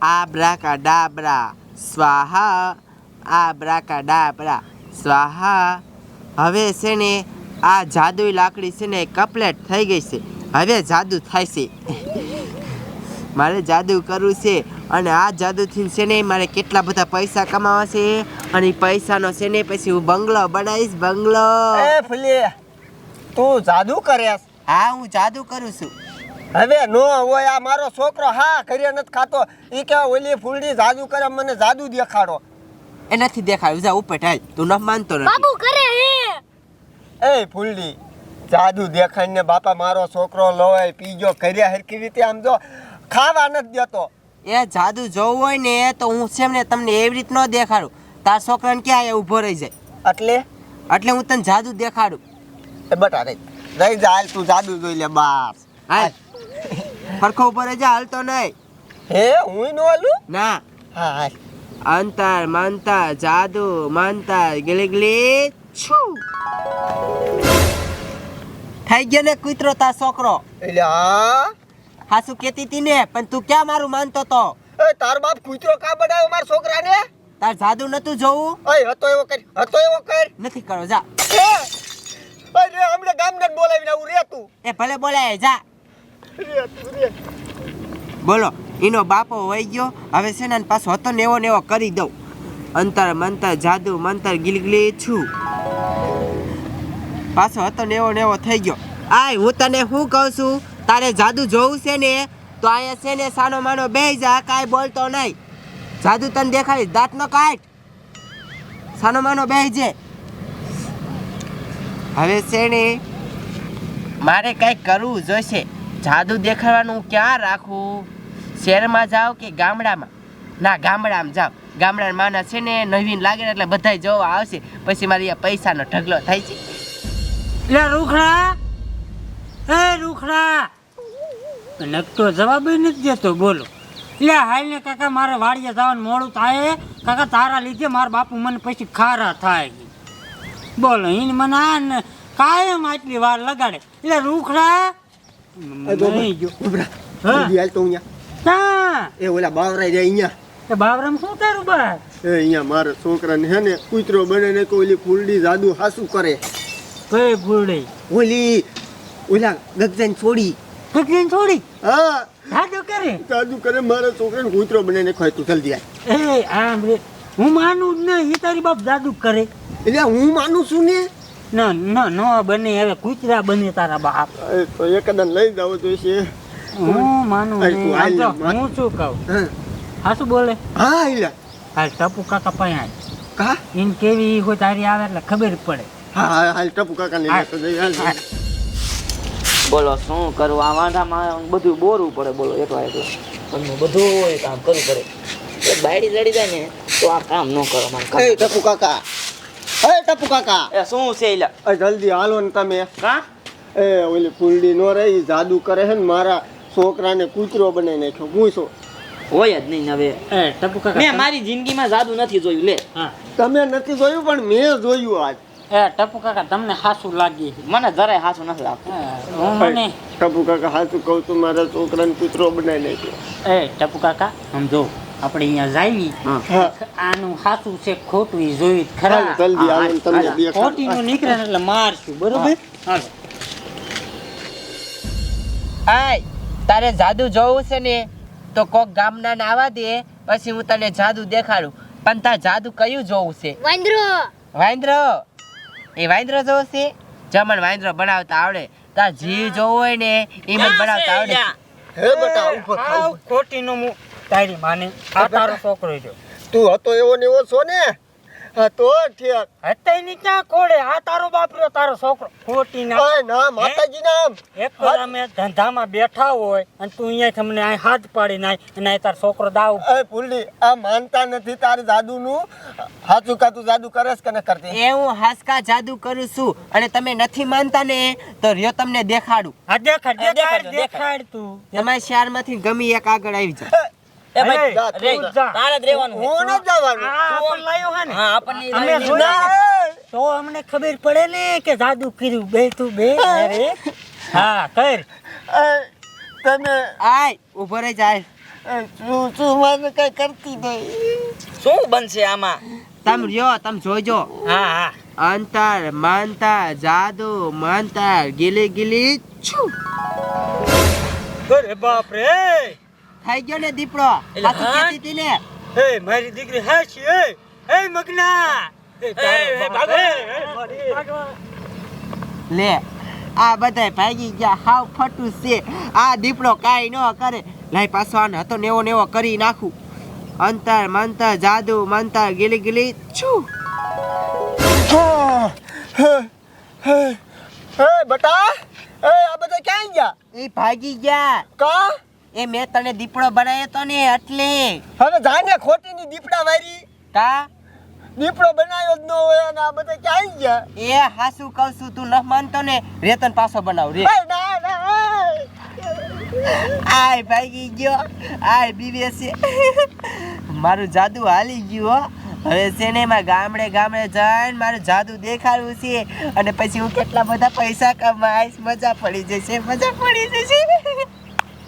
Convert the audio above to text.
આબ્રાકા ડાબરા સ્વાહા આબ્રાકા ડાબરા સ્વાહા હવે છે ને આ જાદુઈ લાકડી છે ને કપલેટ થઈ ગઈ છે. હવે જાદુ થાય છે. મારે જાદુ કરવું છે અને આ જાદુથી છે ને મારે કેટલા બધા પૈસા કમાવા છે અને પૈસાનો છે ને પછી હું બંગલો બનાવીશ બંગલો. તું જાદુ કરે હા હું જાદુ કરું છું. હવે નો હોય આ મારો છોકરો હા ઘરે નથી ખાતો. એ કે ઓલી ફૂલડી જાદુ કરે મને જાદુ દેખાડો. એ નથી દેખાયું જા ઉપર ઢાલ તું ન માનતો નથી. બાબુ કરે હે. એ ફૂલડી જાદુ દેખાડીને બાપા મારો છોકરો લોય પીજો કર્યા હરખી રીતે આમ જો ખાવા નથી દેતો. એ જાદુ જોવું હોય ને તો હું છે ને તમને એવી રીત ન દેખાડું. તાર છોકરાને ક્યાં એ ઊભો રહી જાય? એટલે? એટલે હું તને જાદુ દેખાડું. એ બટા રહી રહી જા હાલ તું જાદુ જોઈ લે બાપ હાલ. ફરખો ઉપર જા હાલતો નહીં. હે હું નો હાલું? ના. હા અંતર મંતર જાદુ મંતર ગલી ગલી છું. થઈ ગયો ને કૂતરો તા છોકરો. હા શું કેતી તી ને? પણ તું ક્યાં મારું માનતો તો? એ તાર બાપ કૂતરો કા બનાવ્યો મારા છોકરાને? તાર જાદુ નતું જોવું? ઓય હતો એવો કર હતો એવો કર નથી કરો જા. એ અરે હમણે ગામને બોલાવીને આવું રે તું. એ ભલે બોલાય જા. બોલો, એનો બાપો વહી ગયો. હવે છે ને પાછો હતો ને એવો ને એવો કરી દઉં. અંતર મંતર જાદુ, મંતર ગીલગલી છું. પાછો હતો ને એવો ને એવો થઈ ગયો. આય, હું તને શું કહું છું? તારે જાદુ જોવું છે ને, તો અહીંયા છે ને સાનો માનો બે જા, કાંઈ બોલતો નહીં. જાદુ તને દેખાડીશ, દાંત નો કાઢ. સાનો માનો બે જે. હવે છે ને, મારે કંઈક કરવું જોઈશે. જાદુ દેખાડવાનું ક્યાં રાખવું શહેરમાં જાઓ કે ગામડામાં? ના, ગામડામાં જાઓ. ગામડાના માના છે ને, નવીન લાગે એટલે બધા જોવા આવશે. પછી મારી આ પૈસાનો ઢગલો થાય છે. લે, રૂખડા! એ, રૂખડા! નકતો જવાબ નથી દેતો, બોલો. લે, હાલ ને કાકા, મારે વાડીએ જવાનું મોડું થાય. કાકા, તારા લીધે મારા બાપુ મને પછી ખારા થાય બોલો એને મને આ કાયમ આટલી વાર લગાડે. એટલે રૂખડા! નહીં જો ઉભરા. જલ્દી હાલ તો અહીંયા ક્યાં એ ઓલા બાવરાઈ જાય અહીંયા એ બાબરામ શું તારું બસ એ અહીંયા મારા છોકરાને હે ને કૂતરો બને ને કોઈ ઓલી ફૂલડી જાદુ હાસુ કરે કઈ ફૂલડી ઓલી ઓલા ગગજાન છોડી કકડીને થોડી હા જાદુ કરે જાદુ કરે મારા છોકરાને કૂતરો બને ને ખાય તું જલ્દી આય એ આમ રે હું માનું જ નહીં એ તારી બાપ જાદુ કરે એટલે હું માનું છું ને ના ના ન બને હવે કૂતરા બને તારા બાપ. એ તો એકદમ લઈ જાવ હું માનું. તું હાલ આમ ને, તો હું શું કહું? હા. હા શું બોલે? હા એલા હાલ ટપુ કાકા પાસે કા? ઇન કેવી હોય તારી આવે એટલે ખબર પડે. હા હા હાલ ટપુ કાકા ને લેતો જઈ બોલો શું કરું? આ વાંધામાં બધું બોરવું પડે બોલો એકલા એકલા. તમને બધું કામ કરવું પડે. બાયડી લડી જાય ને તો આ કામ ન કરો મારે ટપુ કાકા. એ ટપુ કાકા. એ શું છે એલા એ જલ્દી હાલો ને તમે. કા? એ ઓલી ફૂલડી નો રહી જાદુ કરે છે ને મારા છોકરાને કૂતરો બનાવી નાખ્યો. પૂછો હોય જ નહીં હવે. એ ટપુ કાકા મેં મારી જિંદગીમાં જાદુ નથી જોયું લે. હા. તમે નથી જોયું પણ મેં જોયું આજ. એ ટપુ કાકા તમને હાસું લાગી. મને જરાય હાસું નથી લાગતું. હું મને ટપુ કાકા હાસું કહું તું મારા છોકરાને કૂતરો બનાવી નાખ્યો. એ ટપુ કાકા સમજો. આપણે અહીંયા જાવી આનું સાચું છે ખોટું એ જોયું ખરા. હાલો ને નીકળે એટલે મારશું બરોબર? આય તારે જાદુ જોવું છે ને? તો કોક ગામના ને આવવા દે પછી હું તને જાદુ દેખાડું. પણ તાર જાદુ કયું જોવું છે? વાંદરો. વાંદરો? એ વાંદરો જોવું છે? જમણ વાંદરો બનાવતા આવડે. તાર જીવ જોવું હોય ને એ મને બનાવતા આવડે. હે બટા ઉપર ખાવ ખોટી નું મું તારી માની. આ તારો છોકરો જો તું હતો એવો ને એવો છો ને? હા તો ઠીક હતાઈ ની ક્યાં કોડે આ તારો બાપ રહ્યો તારો છોકરો. ખોટી ના ઓય ના માતાજી ના એક વાર અમે ધંધામાં બેઠા હોય અને તું અહીંયા તમને આ હાથ પાડી નાય અને આ તારો છોકરો દાવ. એ ફૂલડી આ માનતા નથી તારે જાદુ નું હાચું કા તું જાદુ કરસ કે ન કરતી? એ હું હાસકા જાદુ કરું છું અને તમે નથી માનતા ને તો રયો તમને દેખાડું. હા દેખાડ દેખાડ દેખાડ, દેખાડ તું. તમારા શહેરમાંથી ગમી એક આગળ આવી જાય એ ભાઈ તું જા. તારે જ રહેવાનું હું ન જવાનું. આ લાયો હે ને. હા આપણને અમે જોયા તો અમને ખબર પડે ને કે જાદુ કર્યું. બે તું બે અરે હા કર. તમે આય ઊભો રહી જાય. શું શું મને કઈ કરતી નહીં. શું બનશે આમાં? તમે રહ્યો તમે જોજો હા હા. અંતર માનતા જાદુ માનતા ગીલી ગીલી છું. અરે બાપ રે! થઈ ગયો ને દીપડો. પાછું કેતી હતી ને. હે મારી દીકરી હે હે મગના. એ હે, હે, લે આ બધાય ભાગી ગયા હાવ ફટું છે. આ દીપડો કાઈ ન કરે. લાઈ પાછો આને હતો નેવો નેવો કરી નાખું. અંતર મંતર જાદુ મંતર ગીલી ગીલી છું. હે બટા. એ આ બધા ક્યાં ગયા? એ ભાગી ગયા. કા? એ મેં તને દીપડો બનાવ્યો તો ને એટલે. હવે જાને ખોટીની દીપડા વારી. કા? દીપડો બનાવ્યો જ ન હોય અને આ બધા ક્યાં ગયા? એ હાસુ કહું છું તું ન માનતો ને રેતન પાછો બનાવ રે. ના ના આય ભાગી ગયો આય બીવે છે. મારું જાદુ હાલી ગયું હો. હવે છે ને એમાં ગામડે ગામડે જઈને મારું જાદુ દેખાડવું છે. અને પછી હું કેટલા બધા પૈસા કમાઈશ મજા પડી જશે મજા પડી જશે.